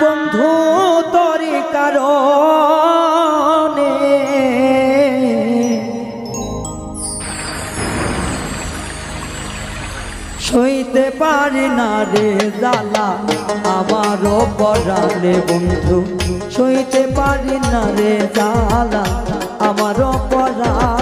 বন্ধু তরি কারণে। সইতে পারি না রে জ্বালা আমারও পরাণে বন্ধু। সইতে পারি না রে জ্বালা আমারও পরাণে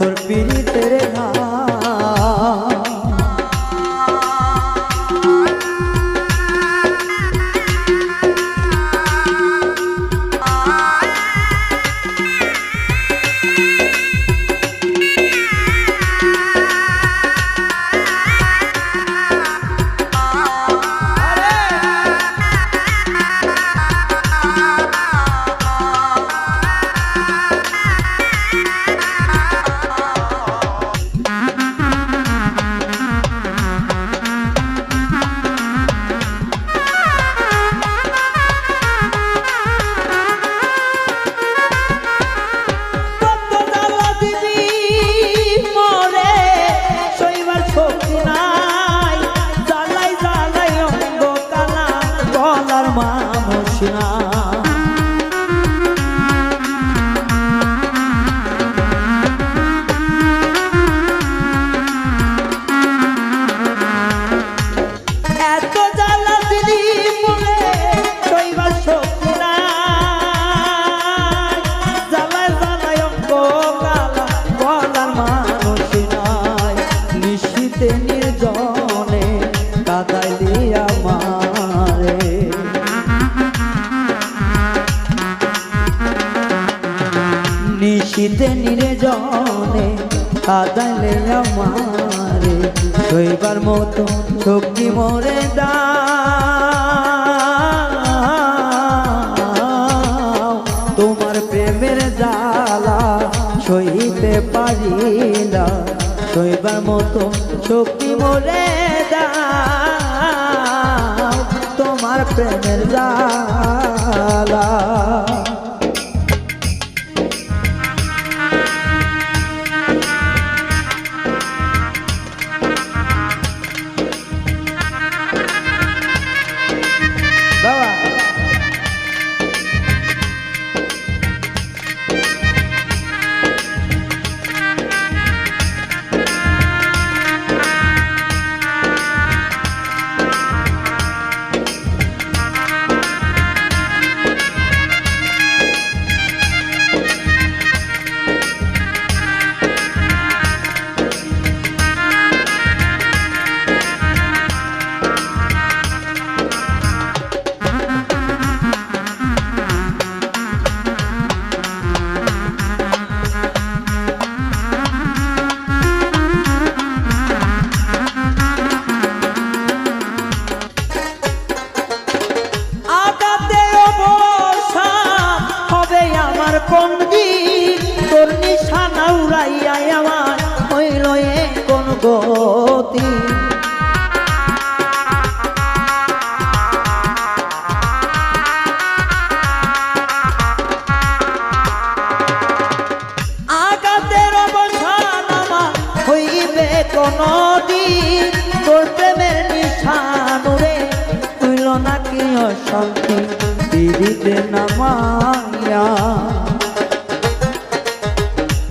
তোর পিড়িতের ঘা নিশীতে নির্জনে কাদাইলি আমারে নিশীতে নির্জনে কাদাইলে আমারে শৈবার মতো শক্তি মরে দাও। তোমার প্রেমের জ্বালা সইতে পারি না। সইবার মতো শক্তি মরে তোমার প্রেমের জ্বালা। গতি আগাতের অবসান হইবে কোন পিড়িতে নামাইয়া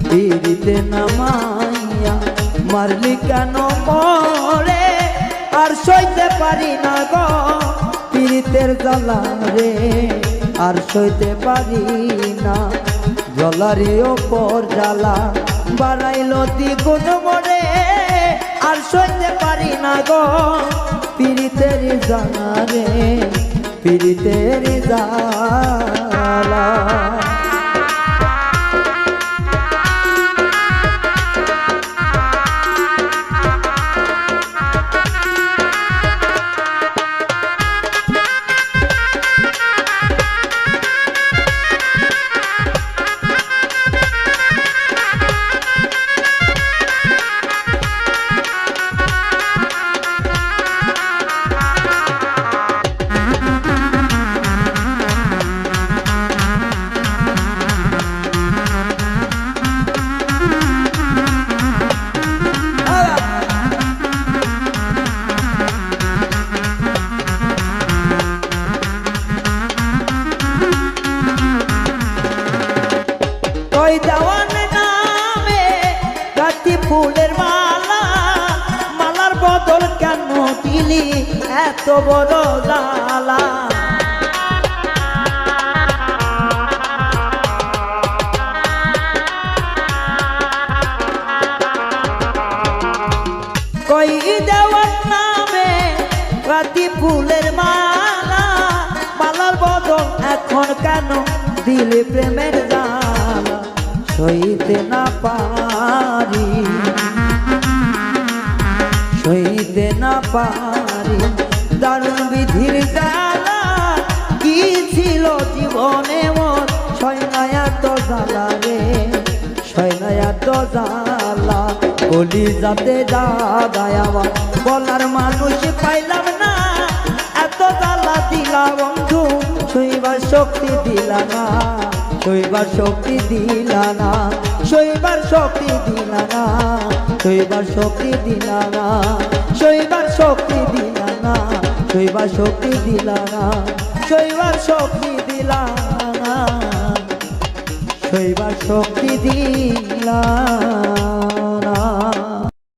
পিড়িতে নামাইয়া মারলি কেন মরে আর সইতে পারি না গো, পীড়িতের জ্বালা রে। আর সইতে পারি না জলারে ওপর জ্বালা বাড়াইল দ্বিগুণ মরে আর সইতে পারি না গো, পীড়িতের জ্বালা রে, পীড়িতের জ্বালা। ফুলের মালা, মালার বদল কেন দিলি? এত বড় জালা কই দেওয়ার নামে রাতি ফুলের মালা, মালার বদল এখন কেন দিলে প্রেমের জালা? সইতে না পারি। সইতে না পারি। দারুণ বিধির জ্বালা, কি ছিল জীবনে মোর? সয়নায়া তো জ্বালা রে সয়নায়া তো জ্বালা। বলি যাতে দাদায় আমার, বলার মানুষ পাইলাম না। এত জ্বালা দিলা বন্ধু শৈবার শক্তি দিলা না। শৈবার শক্তি দিলা না, শৈবার শক্তি দিলা না, শৈবার শক্তি দিলা না, শৈবার শক্তি দিলা না, শৈবার শক্তি দিলা না, শৈবার শক্তি দিলা না, শৈবার শক্তি দিলা